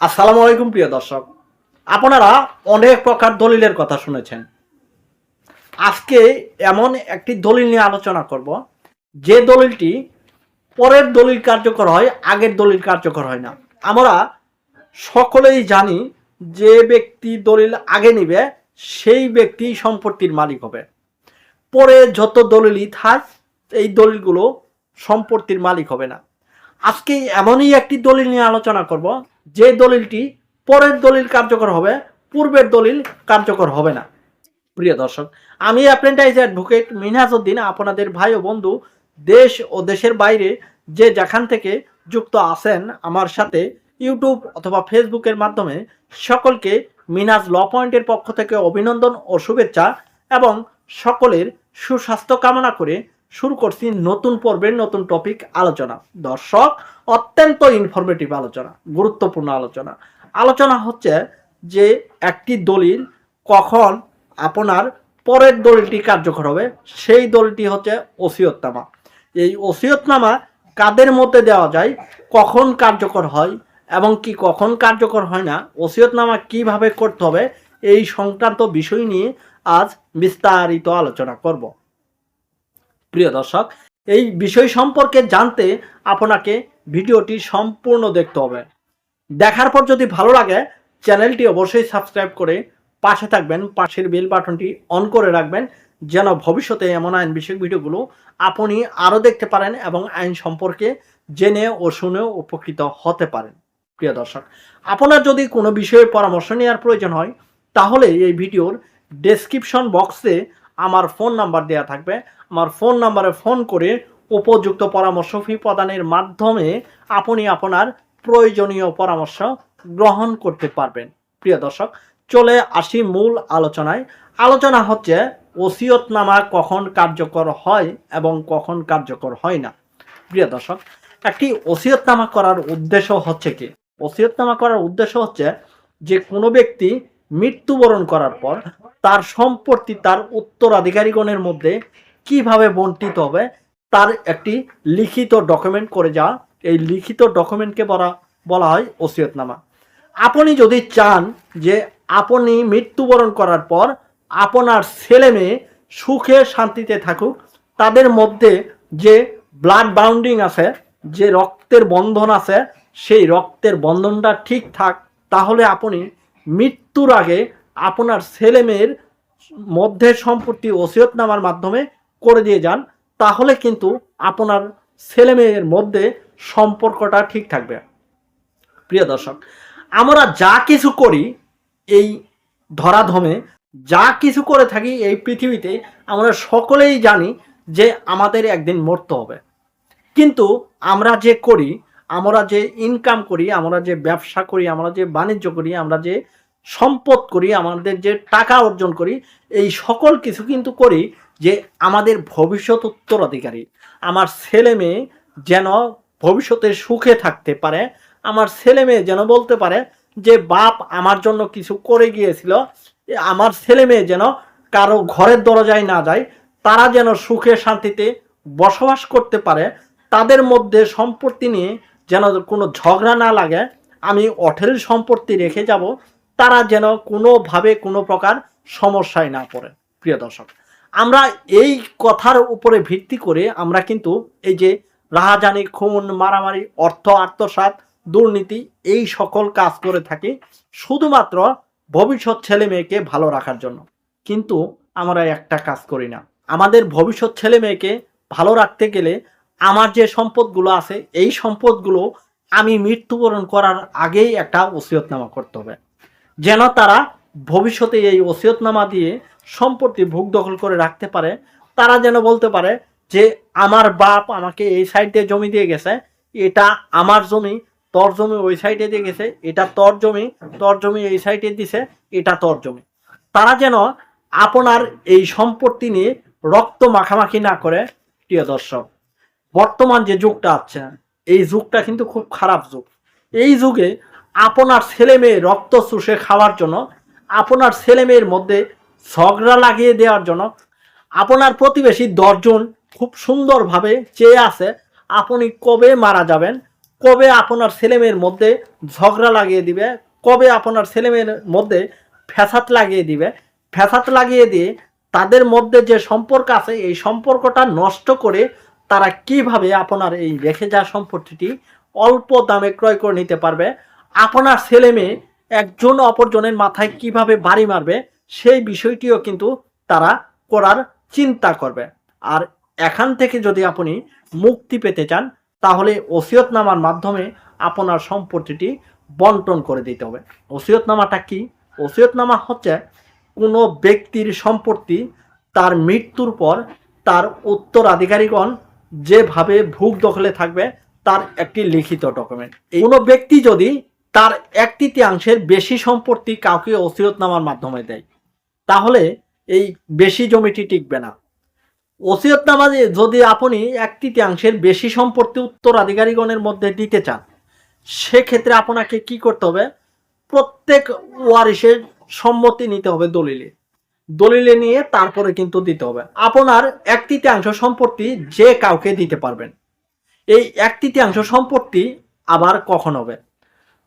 আসসালামু আলাইকুম, প্রিয় দর্শক। আপনারা অনেক প্রকার দলিলের কথা শুনেছেন। আজকে এমন একটি দলিল নিয়ে আলোচনা করব। যে দলিলটি পরের দলিল কার্যকর হয়, আগের দলিল কার্যকর হয় না। আমরা সকলেই জানি যে ব্যক্তি দলিল আগে নিবে, সেই ব্যক্তি সম্পত্তির মালিক হবে। পরে যত দলিলই থাক, এই দলিলগুলো সম্পত্তির মালিক হবে না। আজকে এমনই একটি দলিল নিয়ে আলোচনা করব যে দলিলটি পরের দলিল কার্যকর হবে, পূর্বের দলিল কার্যকর হবে না। প্রিয় দর্শক, আমি অ্যাপ্রেন্টাইজ অ্যাডভোকেট মিনহাজউদ্দিন, আপনাদের ভাই ও বন্ধু, দেশ ও দেশের বাইরে যে যেখান থেকে যুক্ত আছেন আমার সাথে ইউটিউব অথবা ফেসবুকের মাধ্যমে, সকলকে মিনাজ ল পয়েন্টের পক্ষ থেকে অভিনন্দন ও শুভেচ্ছা এবং সকলের সুস্বাস্থ্য কামনা করে শুরু করছি নতুন পর্বের নতুন টপিক আলোচনা। দর্শক, অত্যন্ত ইনফরমেটিভ আলোচনা, গুরুত্বপূর্ণ আলোচনা। আলোচনা হচ্ছে যে একটি দলিল কখন আপনার পরের দলিলটি কার্যকর হবে, সেই দলিলটি হচ্ছে ওসিয়তনামা। এই ওসিয়তনামা কাদের মধ্যে দেওয়া যায়, কখন কার্যকর হয় এবং কি কখন কার্যকর হয় না, ওসিয়তনামা কীভাবে করতে হবে, এই সংক্রান্ত বিষয় নিয়ে আজ বিস্তারিত আলোচনা করব। প্রিয় দর্শক, এই বিষয় সম্পর্কে জানতে আপনাকে ভিডিওটি সম্পূর্ণ দেখতে হবে। দেখার পর যদি ভালো লাগে, চ্যানেলটি অবশ্যই সাবস্ক্রাইব করে পাশে থাকবেন, পাশের বেল বাটনটি অন করে রাখবেন, যেন ভবিষ্যতে এমন আইন বিষয়ক ভিডিওগুলো আপনি আরও দেখতে পারেন এবং আইন সম্পর্কে জেনে ও শুনেও উপকৃত হতে পারেন। প্রিয় দর্শক, আপনার যদি কোনো বিষয়ে পরামর্শ নেওয়ার প্রয়োজন হয়, তাহলে এই ভিডিওর ডেসক্রিপশন বক্সে আমার ফোন নাম্বার দেওয়া থাকবে। আমার ফোন নাম্বারে ফোন করে উপযুক্ত পরামর্শ ফি প্রদানের মাধ্যমে আপনি আপনার প্রয়োজনীয় পরামর্শ গ্রহণ করতে পারবেন। প্রিয় দর্শক, চলে আসি মূল আলোচনায়। আলোচনা হচ্ছে ওসিয়তনামা কখন কার্যকর হয় এবং কখন কার্যকর হয় না? প্রিয় দর্শক, একটি ওসিয়তনামা করার উদ্দেশ্য হচ্ছে কি? ওসিয়তনামা করার উদ্দেশ্য হচ্ছে যে কোনো ব্যক্তি মৃত্যুবরণ করার পর তার সম্পত্তি তার উত্তরাধিকারীগণের মধ্যে কীভাবে বন্টিত হবে, তার একটি লিখিত ডকুমেন্ট করে যাওয়া এই লিখিত ডকুমেন্টকে বলা বলা হয় ওসিয়তনামা। আপনি যদি চান যে আপনি মৃত্যুবরণ করার পর আপনার ছেলে মেয়ে সুখে শান্তিতে থাকুক, তাদের মধ্যে যে ব্লাড বাউন্ডিং আছে, যে রক্তের বন্ধন আছে, সেই রক্তের বন্ধনটা ঠিক থাক, তাহলে আপনি মৃত্যুর আগে আপনার ছেলে মেয়ের মধ্যে সম্পত্তি ওসিয়তনামার মাধ্যমে করে দিয়ে যান, তাহলে কিন্তু আপনার ছেলে মেয়ের মধ্যে সম্পর্কটা ঠিক থাকবে। প্রিয় দর্শক, আমরা যা কিছু করি এই ধরাধমে, যা কিছু করে থাকি এই পৃথিবীতে, আমরা সকলেই জানি যে আমাদের একদিন মরতে হবে। কিন্তু আমরা যে করি, আমরা যে ইনকাম করি, আমরা যে ব্যবসা করি, আমরা যে বাণিজ্য করি, আমরা যে সম্পদ করি, আমাদের যে টাকা অর্জন করি, এই সকল কিছু কিন্তু করি যে আমাদের ভবিষ্যৎ উত্তরাধিকারী। আমার ছেলে মেয়ে যেন ভবিষ্যতে সুখে থাকতে পারে, আমার ছেলে মেয়ে যেন বলতে পারে যে, বাপ আমার জন্য কিছু করে গিয়েছিল আমার ছেলে মেয়ে যেন কারও ঘরের দরজায় না যায়, তারা যেন সুখে শান্তিতে বসবাস করতে পারে, তাদের মধ্যে সম্পত্তি নিয়ে যেন কোনো ঝগড়া না লাগে, আমি অঠেল সম্পত্তি রেখে যাব তারা যেন কোনোভাবে কোনো প্রকার সমস্যায় না পড়ে, প্রিয় দর্শক। আমরা এই কথার উপরে ভিত্তি করে আমরা কিন্তু এই যে রাহাজানি খুন মারামারি, অর্থ, আত্মসাৎ, দুর্নীতি এই সকল কাজ করে থাকি শুধুমাত্র ভবিষ্যৎ ছেলে মেয়েকে ভালো রাখার জন্য। কিন্তু আমরা একটা কাজ করি না। আমাদের ভবিষ্যৎ ছেলে মেয়েকে ভালো রাখতে গেলে আমার যে সম্পদগুলো আছে, এই সম্পদগুলো আমি মৃত্যুবরণ করার আগেই একটা ওসিয়তনামা করতে হবে। যেন তারা ভবিষ্যতে এই ওসিয়তনামা দিয়ে সম্পত্তি ভোগ দখল করে রাখতে পারে। তারা যেন বলতে পারে যে, আমার বাপ আমাকে এই সাইডে জমি দিয়ে গেছে, এটা আমার জমি, তোর জমি ওই সাইডে দিয়ে গেছে, এটা তোর জমি তোর জমি এই সাইডে দিছে, এটা তোর জমি। তারা যেন আপনার এই সম্পত্তি নিয়ে রক্ত মাখামাখি না করে, প্রিয় দর্শক, বর্তমান যে যুগটা আছে, এই যুগটা কিন্তু খুব খারাপ যুগ। এই যুগে আপনার ছেলে মেয়ে রক্ত চুষে খাওয়ার জন্য, আপনার ছেলে মেয়ের মধ্যে ঝগড়া লাগিয়ে দেওয়ার জন্য, আপনার প্রতিবেশী দশজন খুব সুন্দরভাবে চেয়ে আছে, আপনি কবে মারা যাবেন, কবে আপনার ছেলেমেয়ের মধ্যে ঝগড়া লাগিয়ে দিবে, কবে আপনার ছেলেমেয়ের মধ্যে ফ্যাসাদ লাগিয়ে দিবে, ফ্যাসাদ লাগিয়ে দিয়ে তাদের মধ্যে যে সম্পর্ক আছে, এই সম্পর্কটা নষ্ট করে তারা কীভাবে আপনার এই রেখে যাওয়া সম্পত্তিটি অল্প দামে ক্রয় করে নিতে পারবে আপনার ছেলে মেয়ে একজন অপরজনের মাথায় কীভাবে বাড়ি মারবে, সেই বিষয়টিও কিন্তু তারা করার চিন্তা করবে। আর এখান থেকে যদি আপনি মুক্তি পেতে চান, তাহলে ওসিয়তনামার মাধ্যমে আপনার সম্পত্তিটি বন্টন করে দিতে হবে। ওসিয়তনামাটা কি? ওসিয়তনামা হচ্ছে কোনো ব্যক্তির সম্পত্তি তার মৃত্যুর পর তার উত্তরাধিকারীগণ যেভাবে ভূখ দখলে থাকবে, তার একটি লিখিত ডকুমেন্ট কোনো ব্যক্তি যদি তার এক তৃতীয়াংশের বেশি সম্পত্তি কাউকে ওসিয়তনামার মাধ্যমে দেয়। তাহলে এই বেশি জমিটি টিকবে না। ওসিয়তনামা যদি আপনি এক তৃতীয়াংশের বেশি সম্পত্তি উত্তরাধিকারীগণের মধ্যে দিতে চান, সেক্ষেত্রে আপনাকে কি করতে হবে? প্রত্যেক ওয়ারিসের সম্মতি নিতে হবে দলিলে। দলিলে নিয়ে তারপরে কিন্তু দিতে হবে। আপনার এক তৃতীয়াংশ সম্পত্তি যে কাউকে দিতে পারবেন। এই এক তৃতীয়াংশ সম্পত্তি আবার কখন হবে?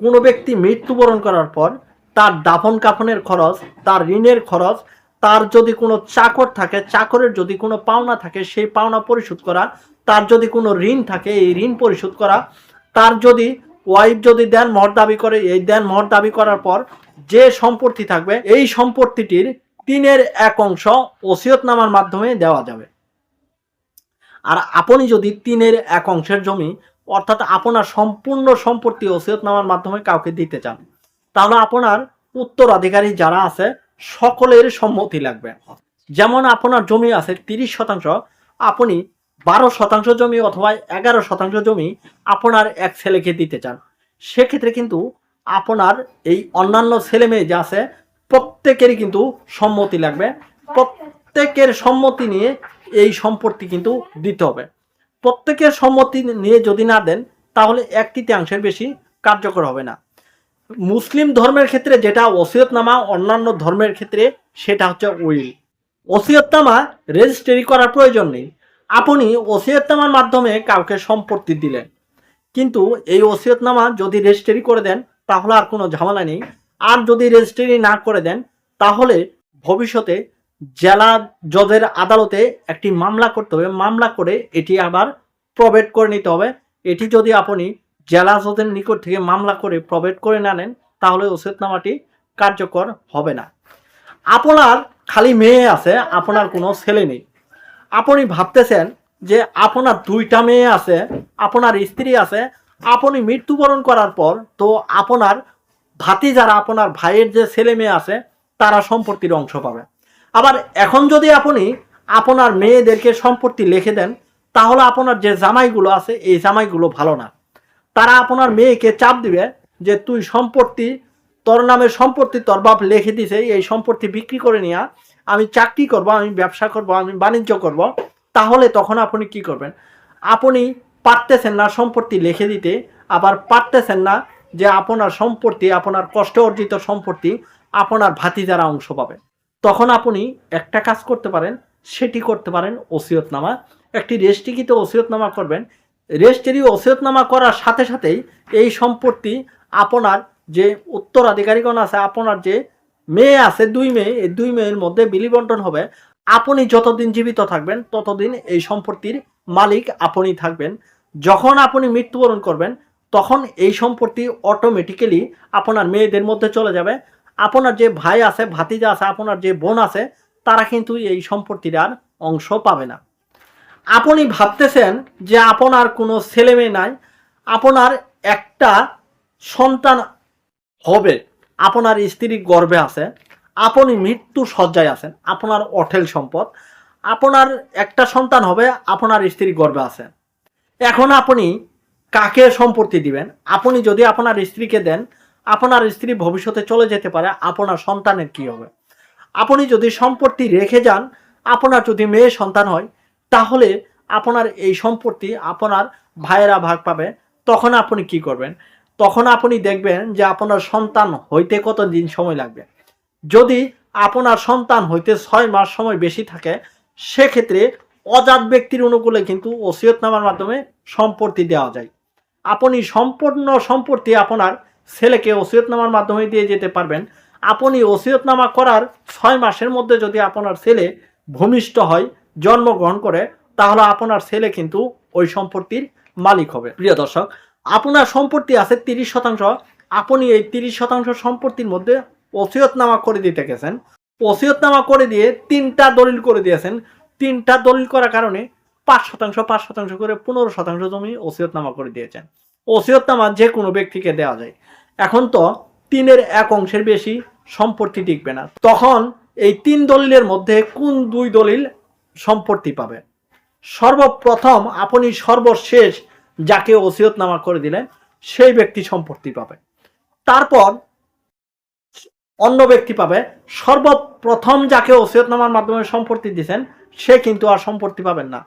কোনো ব্যক্তি মৃত্যুবরণ করার পর তার দাফন কাফনের খরচ, তার ঋণের খরচ, তার যদি কোনো চাকর থাকে, চাকরের যদি কোনো পাওনা থাকে, সেই পাওনা পরিশোধ করা, তার যদি কোনো ঋণ থাকে, এই ঋণ পরিশোধ করা, তার যদি ওয়াইফ যদি দেন মহর দাবি করে, এই দেন মহর দাবি করার পর যে সম্পত্তি থাকবে, এই সম্পত্তিটির তিনের এক অংশ ওসিয়তনামার মাধ্যমে দেওয়া যাবে। আর আপনি যদি তিনের এক অংশের জমি অর্থাৎ আপনার সম্পূর্ণ সম্পত্তি ওসিয়তনামার মাধ্যমে কাউকে দিতে চান। তাহলে আপনার উত্তরাধিকারী যারা আছে, সকলের সম্মতি লাগবে। যেমন আপনার জমি আছে তিরিশ শতাংশ, আপনি বারো শতাংশ জমি অথবা এগারো শতাংশ জমি আপনার এক ছেলেকে দিতে চান। সেক্ষেত্রে কিন্তু আপনার এই অন্যান্য ছেলে মেয়ে যা আছে, প্রত্যেকেরই কিন্তু সম্মতি লাগবে। প্রত্যেকের সম্মতি নিয়ে এই সম্পত্তি কিন্তু দিতে হবে। প্রত্যেকের সম্মতি নিয়ে যদি না দেন, তাহলে এক তৃতীয়াংশের বেশি কার্যকর হবে না। মুসলিম ধর্মের ক্ষেত্রে যেটা, ওসিয়তনামা অন্যান্য ধর্মের ক্ষেত্রে সেটা হচ্ছে উইল। ওসিয়তনামা রেজিস্ট্রি করার প্রয়োজন নেই। আপনি ওসিয়তনামার মাধ্যমে কাউকে সম্পত্তি দিলেন। কিন্তু এই ওসিয়তনামা যদি রেজিস্ট্রি করে দেন, তাহলে আর কোনো ঝামেলা নেই। আর যদি রেজিস্ট্রি না করে দেন, তাহলে ভবিষ্যতে জেলা জজের আদালতে একটি মামলা করতে হবে। মামলা করে এটি আবার প্রবেট করে নিতে হবে। এটি যদি আপনি জেলা জজের নিকট থেকে মামলা করে প্রবেট করে না নেন, তাহলে ওসিয়তনামাটি কার্যকর হবে না। আপনার খালি মেয়ে আছে, আপনার কোনো ছেলে নেই। আপনি ভাবতেছেন যে আপনার দুইটা মেয়ে আছে, আপনার স্ত্রী আছে, আপনি মৃত্যুবরণ করার পর তো আপনার ভাতি যারা আপনার ভাইয়ের যে ছেলে মেয়ে আছে, তারা সম্পত্তির অংশ পাবে। আবার এখন যদি আপনি আপনার মেয়েদেরকে সম্পত্তি লিখে দেন, তাহলে আপনার যে জামাইগুলো আছে, এই জামাইগুলো ভালো না। তারা আপনার মেয়েকে চাপ দিবে যে তুই সম্পত্তি, তোর নামের সম্পত্তি, তোর বাপ লিখে দিছে, এই সম্পত্তি বিক্রি করে নিয়া আমি চাকরি করব, আমি ব্যবসা করব, আমি বাণিজ্য করব। তাহলে তখন আপনি কি করবেন? আপনি পারতেছেন না সম্পত্তি লিখে দিতে, আবার পারতেছেন না যে আপনার সম্পত্তি, আপনার কষ্ট অর্জিত সম্পত্তি আপনার ভাতিজারা অংশ পাবে। তখন আপনি একটা কাজ করতে পারেন, সেটি করতে পারেন ওসিয়তনামা। একটি রেস্ট্রিকিত ওসিয়তনামা করবেন। রেস্টেরি ওসিয়তনামা করার সাথে সাথেই এই সম্পত্তি আপনার যে উত্তরাধিকারীগণ আছে, আপনার যে মেয়ে আছে, দুই মেয়ে, এই দুই মেয়ের মধ্যে বিলি বন্টন হবে। আপনি যতদিন জীবিত থাকবেন, ততদিন এই সম্পত্তির মালিক আপনি থাকবেন। যখন আপনি মৃত্যুবরণ করবেন, তখন এই সম্পত্তি অটোমেটিক্যালি আপনার মেয়েদের মধ্যে চলে যাবে। আপনার যে ভাই আছে, ভাতিজা আছে, আপনার যে বোন আছে, তারা কিন্তু এই সম্পত্তির আর অংশ পাবে না। আপনি ভাবতেছেন যে আপনার কোনো ছেলে মেয়ে নাই, আপনার একটা সন্তান হবে, আপনার স্ত্রী গর্বে আছে, আপনি মৃত্যু সজ্জায় আছেন, আপনার অঠেল সম্পদ, আপনার একটা সন্তান হবে, আপনার স্ত্রী গর্বে আছে। এখন আপনি কাকে সম্পত্তি দিবেন? আপনি যদি আপনার স্ত্রীকে দেন আপনার স্ত্রী ভবিষ্যতে চলে যেতে পারে, আপনার সন্তানের কি হবে? আপনি যদি সম্পত্তি রেখে যান, আপনার যদি মেয়ে সন্তান হয়, তাহলে আপনার এই সম্পত্তি আপনার ভাইয়েরা ভাগ পাবে। তখন আপনি কি করবেন? তখন আপনি দেখবেন যে আপনার সন্তান হইতে কত দিন সময় লাগবে? যদি আপনার সন্তান হইতে ছয় মাস সময় বেশি থাকে, সেক্ষেত্রে অজাত ব্যক্তির অনুকূলে কিন্তু ওসিয়তনামার মাধ্যমে সম্পত্তি দেওয়া যায়। আপনি সম্পূর্ণ সম্পত্তি আপনার ছেলেকে ওসিয়তনামার মাধ্যমে দিয়ে যেতে পারবেন। আপনি ওসিয়তনামা করার ছয় মাসের মধ্যে যদি আপনার ছেলে ভূমিষ্ঠ হয়, জন্মগ্রহণ করে, তাহলে আপনার ছেলে কিন্তু ওই সম্পত্তির মালিক হবে। প্রিয় দর্শক, আপনার সম্পত্তি আছে তিরিশ শতাংশ। আপনি এই তিরিশ শতাংশ সম্পত্তির মধ্যে ওসিয়তনামা করে দিতে গেছেন। ওসিয়তনামা করে দিয়ে তিনটা দলিল করে দিয়েছেন। তিনটা দলিল করার কারণে পাঁচ শতাংশ পাঁচ শতাংশ করে পনেরো শতাংশ জমি ওসিয়তনামা করে দিয়েছেন। ওসিয়তনামা যে কোনো ব্যক্তিকে দেওয়া যায়। এখন তো তিনের এক অংশের বেশি সম্পত্তি টিকবে না। তখন এই তিন দলিলের মধ্যে কোন দুই দলিল সম্পত্তি পাবে? সর্বপ্রথম আপনি সর্বশেষ যাকে ওসিয়তনামা করে দিলেন, সেই ব্যক্তি সম্পত্তি পাবে। তারপর অন্য ব্যক্তি পাবে। সর্বপ্রথম যাকে ওসিয়তনামার মাধ্যমে সম্পত্তি দিয়েছেন, সে কিন্তু আর সম্পত্তি পাবেন না।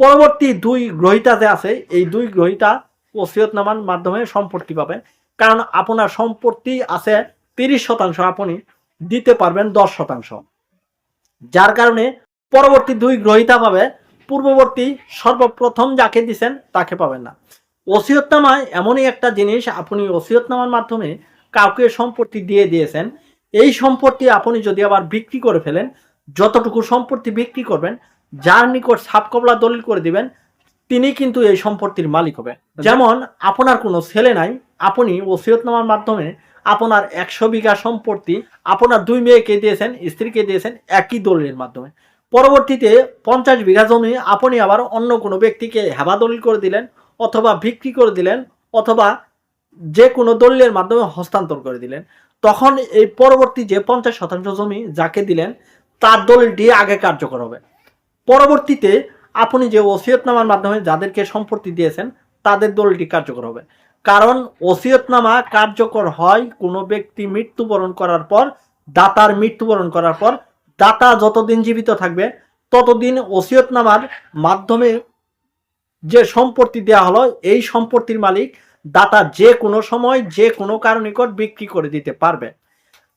পরবর্তী দুই গ্রহিতা যে আছে, এই দুই গ্রহিতা ওসিয়তনামার মাধ্যমে সম্পত্তি পাবে কারণ আপনার সম্পত্তি আছে তিরিশ শতাংশ আপনি দিতে পারবেন দশ শতাংশ। যার কারণে পরবর্তী দুই গ্রহিতা পাবে পূর্ববর্তী সর্বপ্রথম যাকে দিছেন তাকে পাবেন না। ওসিয়তনামায় এমনই একটা জিনিস, আপনি ওসিয়তনামার মাধ্যমে কাউকে সম্পত্তি দিয়ে দিয়েছেন, এই সম্পত্তি আপনি যদি আবার বিক্রি করে ফেলেন, যতটুকু সম্পত্তি বিক্রি করবেন, যার নিকট সাপকবলা দলিল করে দিবেন, তিনি কিন্তু এই সম্পত্তির মালিক হবে। যেমন, আপনার কোনো ছেলে নাই আপনি ওসিয়তনামার মাধ্যমে আপনার একশো বিঘা সম্পত্তি আপনার দুই মেয়েকে দিয়েছেন, স্ত্রীকে দিয়েছেন একই দলিলের মাধ্যমে। পরবর্তীতে পঞ্চাশ বিঘা জমি আপনি আবার অন্য কোনো ব্যক্তিকে হেবা দলিল করে দিলেন অথবা বিক্রি করে দিলেন অথবা যে কোনো দলিলের মাধ্যমে হস্তান্তর করে দিলেন। তখন এই পরবর্তী যে পঞ্চাশ শতাংশ জমি যাকে দিলেন, তার দলিলটি আগে কার্যকর হবে। পরবর্তীতে আপনি যে ওসিয়তনামার মাধ্যমে যাদেরকে সম্পত্তি দিয়েছেন, তাদের দলিলটি কার্যকর হবে। কারণ ওসিয়তনামা কার্যকর হয় কোনো ব্যক্তি মৃত্যুবরণ করার পর, দাতার মৃত্যুবরণ করার পর, দাতা যতদিন জীবিত থাকবে, ততদিন ওসিয়তনামার মাধ্যমে যে সম্পত্তি দেওয়া হলো, এই সম্পত্তির মালিক দাতা যে কোনো সময় যে কোনো কারণ নিকট বিক্রি করে দিতে পারবে।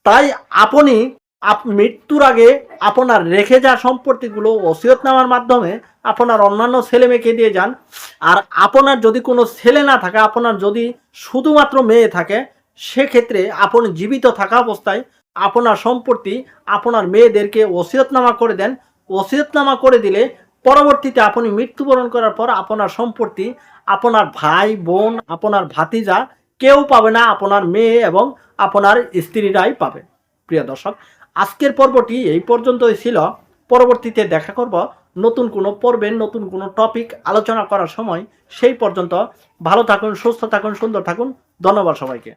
তাই আপনি আপ- মৃত্যুর আগে আপনার রেখে যাওয়া সম্পত্তিগুলো ওসিয়তনামার মাধ্যমে আপনার অন্যান্য ছেলে মেয়েকে দিয়ে যান। আর আপনার যদি কোনো ছেলে না থাকে, আপনার যদি শুধুমাত্র মেয়ে থাকে, সেক্ষেত্রে আপনি জীবিত থাকা অবস্থায় আপনার সম্পত্তি আপনার মেয়েদেরকে ওসিয়তনামা করে দেন। ওসিয়তনামা করে দিলে পরবর্তীতে আপনি মৃত্যুবরণ করার পর আপনার সম্পত্তি আপনার ভাই, বোন, আপনার ভাতিজা কেউ পাবে না, আপনার মেয়ে এবং আপনার স্ত্রীরাই পাবে। প্রিয় দর্শক আজকের পর্বটি এই পর্যন্তই ছিল। পরবর্তীতে দেখা করব নতুন কোনো পর্বের নতুন কোনো টপিক আলোচনা করার সময়। সেই পর্যন্ত ভালো থাকুন, সুস্থ থাকুন, সুন্দর থাকুন। ধন্যবাদ সবাইকে।